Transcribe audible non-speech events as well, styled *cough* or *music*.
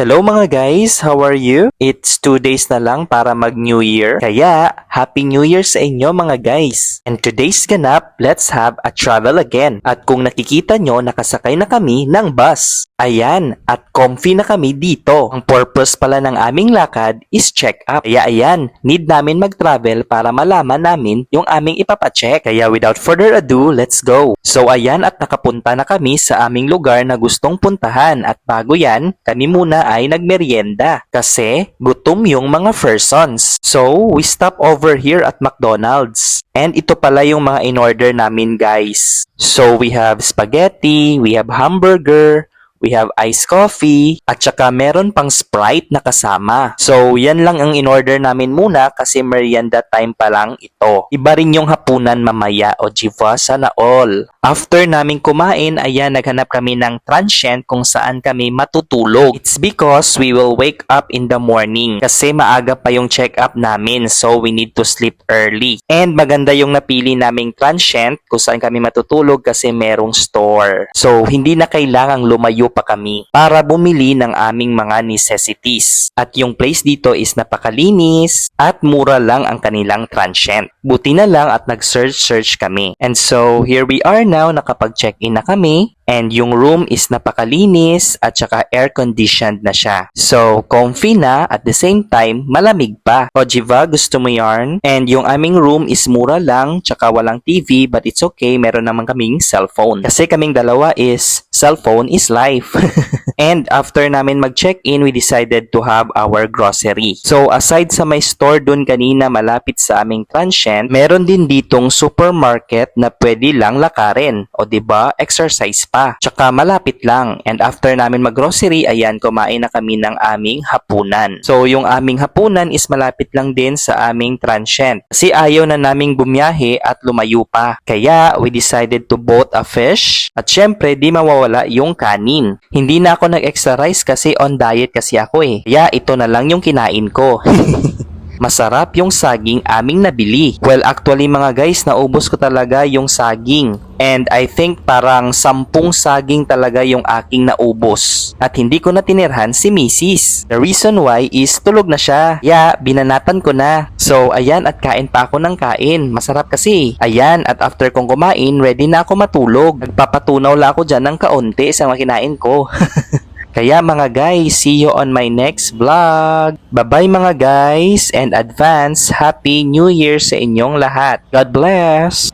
Hello mga guys, how are you? It's two days na lang para mag New Year. Kaya, Happy New Year sa inyo mga guys. And today's ganap, let's have a travel again. At kung nakikita nyo, nakasakay na kami ng bus. Ayan, at comfy na kami dito. Ang purpose pala ng aming lakad is check up. Kaya ayan, need namin mag-travel para malaman namin yung aming ipapacheck. Kaya without further ado, let's go. So ayan at nakapunta na kami sa aming lugar na gustong puntahan. At bago yan, kami muna ay nagmerienda. Kasi gutom yung mga persons. So, we stop over here at McDonald's. And ito pala yung mga in-order namin guys. So, we have spaghetti, we have hamburger, We have iced coffee, at saka meron pang Sprite na kasama. So, yan lang ang in-order namin muna kasi merienda time pa lang ito. Iba rin yung hapunan mamaya o jiva sana all. After namin kumain, ayan, naghanap kami ng transient kung saan kami matutulog. It's because we will wake up in the morning kasi maaga pa yung check-up namin so we need to sleep early. And maganda yung napili naming transient kung saan kami matutulog kasi merong store. So, hindi na kailangang lumayo pa kami para bumili ng aming mga necessities. At yung place dito is napakalinis at mura lang ang kanilang transient. Buti na lang at nag-search-search kami. And so, here we are now, nakapag-check-in na kami. And yung room is napakalinis at saka air-conditioned na siya. So, comfy na at the same time, malamig pa. O, Jiva, gusto mo yarn? And yung aming room is mura lang, tsaka walang TV, but it's okay, meron naman kaming cellphone. Kasi kaming dalawa is, cellphone is life. *laughs* And after namin mag-check-in, we decided to have our grocery. So, aside sa may store dun kanina malapit sa aming transient, meron din ditong supermarket na pwede lang lakarin. O ba exercise pa. Tsaka malapit lang. And after namin mag-grocery, ayan, kumain na kami ng aming hapunan. So, yung aming hapunan is malapit lang din sa aming transient. Kasi ayaw na naming bumiyahe at lumayo pa. Kaya, we decided to boat a fish. At syempre, di mawawala yung kanin. Hindi na ako nag-extra rice kasi on diet kasi ako eh. Kaya, ito na lang yung kinain ko. *laughs* Masarap yung saging aming nabili. Well, actually mga guys, naubos ko talaga yung saging. And I think parang sampung saging talaga yung aking naubos. At hindi ko na tinirhan si Mrs. The reason why is tulog na siya. Yeah, binanatan ko na. So, ayan at kain pa ako ng kain. Masarap kasi. Ayan, at after kong kumain, ready na ako matulog. Nagpapatunaw lang ako dyan ng kaunti sa mga kinain ko. *laughs* Kaya mga guys, see you on my next vlog. Bye-bye mga guys and advance Happy New Year sa inyong lahat. God bless!